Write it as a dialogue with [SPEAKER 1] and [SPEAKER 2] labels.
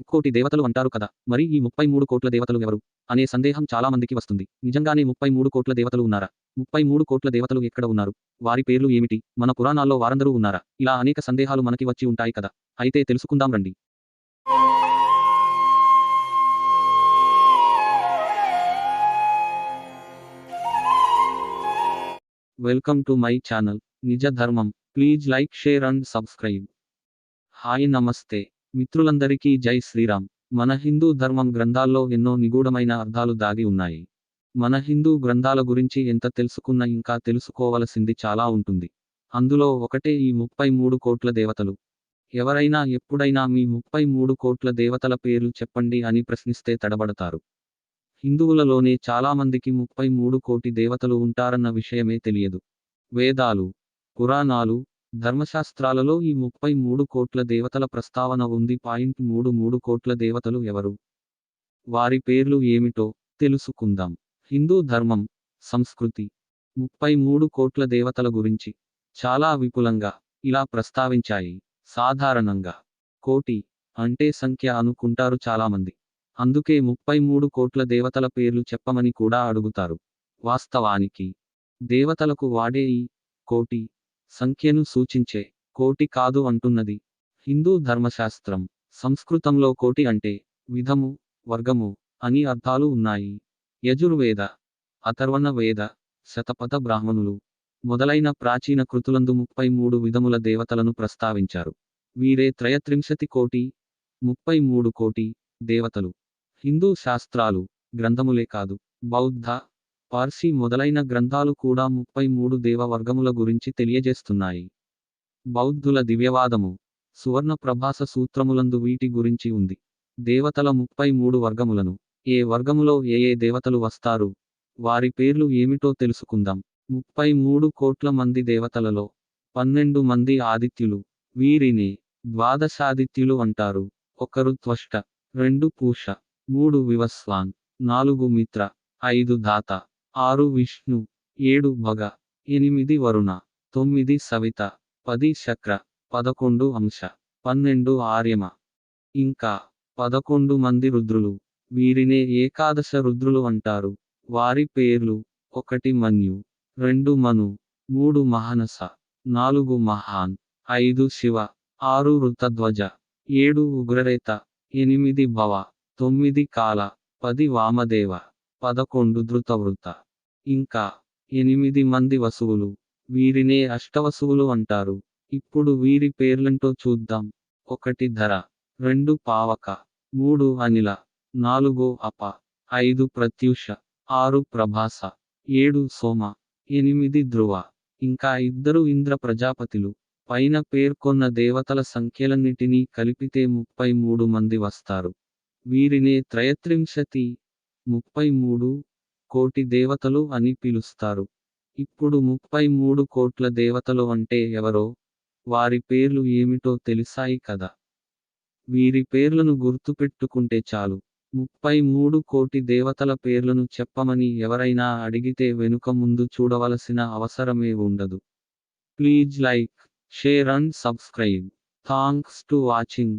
[SPEAKER 1] ముక్కోటి దేవతలు అంటారు కదా. మరి ఈ ముప్పై మూడు కోట్ల దేవతలు ఎవరు? అనే సందేహం చాలా మందికి వస్తుంది. నిజంగానే ముప్పై మూడు కోట్ల దేవతలు ఉన్నారా? ముప్పై మూడు కోట్ల దేవతలు ఎక్కడ ఉన్నారు? వారి పేర్లు ఏమిటి? మన పురాణాల్లో వారందరూ ఉన్నారా? ఇలా అనేక సందేహాలు మనకి వచ్చి ఉంటాయి కదా. అయితే తెలుసుకుందాం రండి. Welcome to my channel. నిజ ధర్మం please like share and subscribe. Hi నమస్తే. మిత్రులందరికీ జై శ్రీరామ్. మన హిందూ ధర్మం గ్రంథాల్లో ఎన్నో నిగూఢమైన అర్థాలు దాగి ఉన్నాయి. మన హిందూ గ్రంథాల గురించి ఎంత తెలుసుకున్నా ఇంకా తెలుసుకోవలసింది చాలా ఉంటుంది. అందులో ఒకటే ఈ ముప్పై మూడు కోట్ల దేవతలు. ఎవరైనా ఎప్పుడైనా మీ ముప్పై మూడు కోట్ల దేవతల పేర్లు చెప్పండి అని ప్రశ్నిస్తే తడబడతారు. హిందువులలోనే చాలా మందికి ముప్పై మూడు కోటి దేవతలు ఉంటారన్న విషయమే తెలియదు. వేదాలు పురాణాలు ధర్మశాస్త్రాలలో ఈ ముప్పై మూడు కోట్ల దేవతల ప్రస్తావన ఉంది. పాయింట్ మూడు మూడు కోట్ల దేవతలు ఎవరు? వారి పేర్లు ఏమిటో తెలుసుకుందాం. హిందూ ధర్మం సంస్కృతి. ముప్పై మూడు కోట్ల దేవతల గురించి చాలా విపులంగా ఇలా ప్రస్తావించాయి. సాధారణంగా కోటి అంటే సంఖ్య అనుకుంటారు చాలామంది. అందుకే ముప్పై మూడు కోట్ల దేవతల పేర్లు చెప్పమని కూడా అడుగుతారు. వాస్తవానికి దేవతలకు వాడే ఈ కోటి సంఖ్యను సూచించే కోటి కాదు అంటున్నది. హిందూ ధర్మశాస్త్రం సంస్కృతంలో కోటి అంటే విధము వర్గము అని అర్థాలు ఉన్నాయి. యజుర్వేద అథర్వణ వేద శతపథ బ్రాహ్మణులు మొదలైన ప్రాచీన కృతులందు ముప్పై మూడు విధముల దేవతలను ప్రస్తావించారు. వీరే త్రయత్రింశతి కోటి ముప్పై మూడు కోటి దేవతలు. హిందూ శాస్త్రాలు గ్రంథములే కాదు బౌద్ధ పార్సీ మొదలైన గ్రంథాలు కూడా ముప్పై మూడు దేవ వర్గముల గురించి తెలియజేస్తున్నాయి. బౌద్ధుల దివ్యవాదము సువర్ణ ప్రభాస సూత్రములందు వీటి గురించి ఉంది. దేవతల ముప్పై మూడు వర్గములను ఏ వర్గములో ఏ ఏ దేవతలు వస్తారు వారి పేర్లు ఏమిటో తెలుసుకుందాం. ముప్పై మూడు కోట్ల మంది దేవతలలో పన్నెండు మంది ఆదిత్యులు వీరిని ద్వాదశాదిత్యులు అంటారు. ఒకరు త్వష్ట రెండు పూష మూడు వివస్వాన్ నాలుగు మిత్ర ఐదు దాత. ఆరు విష్ణు ఏడు భగ ఎనిమిది వరుణ తొమ్మిది సవిత పది శక్ర పదకొండు అంశ పన్నెండు ఆర్యమ. ఇంకా పదకొండు మంది రుద్రులు వీరినే ఏకాదశ రుద్రులు అంటారు. వారి పేర్లు ఒకటి మన్యు రెండు మను మూడు మహనస నాలుగు మహాన్ ఐదు శివ ఆరు ఋతధ్వజ ఏడు ఉగ్రరేత ఎనిమిది భవ తొమ్మిది కాల పది వామదేవ. పదకొండు ధృతవృత ఇంకా ఎనిమిది మంది వసువులు. వీరినే అష్టవసువులు అంటారు. ఇప్పుడు వీరి పేర్లంటో చూద్దాం. ఒకటి ధర రెండు పావక మూడు అనిల నాలుగు అప ఐదు ప్రత్యూష ఆరు ప్రభాస ఏడు సోమ ఎనిమిది ధ్రువ. ఇంకా ఇద్దరు ఇంద్ర ప్రజాపతిలు. పైన పేర్కొన్న దేవతల సంఖ్యలన్నిటినీ కలిపితే ముప్పై మూడు మంది వస్తారు. వీరినే త్రయత్రింశతి ముప్పై మూడు కోటి దేవతలు అని పిలుస్తారు. ఇప్పుడు ముప్పై మూడు కోట్ల దేవతలు అంటే ఎవరో వారి పేర్లు ఏమిటో తెలిసాయి కదా. వీరి పేర్లను గుర్తుపెట్టుకుంటే చాలు. ముప్పై మూడు కోటి దేవతల పేర్లను చెప్పమని ఎవరైనా అడిగితే వెనుక ముందు చూడవలసిన అవసరమే ఉండదు. Please like share and subscribe. Thanks to watching.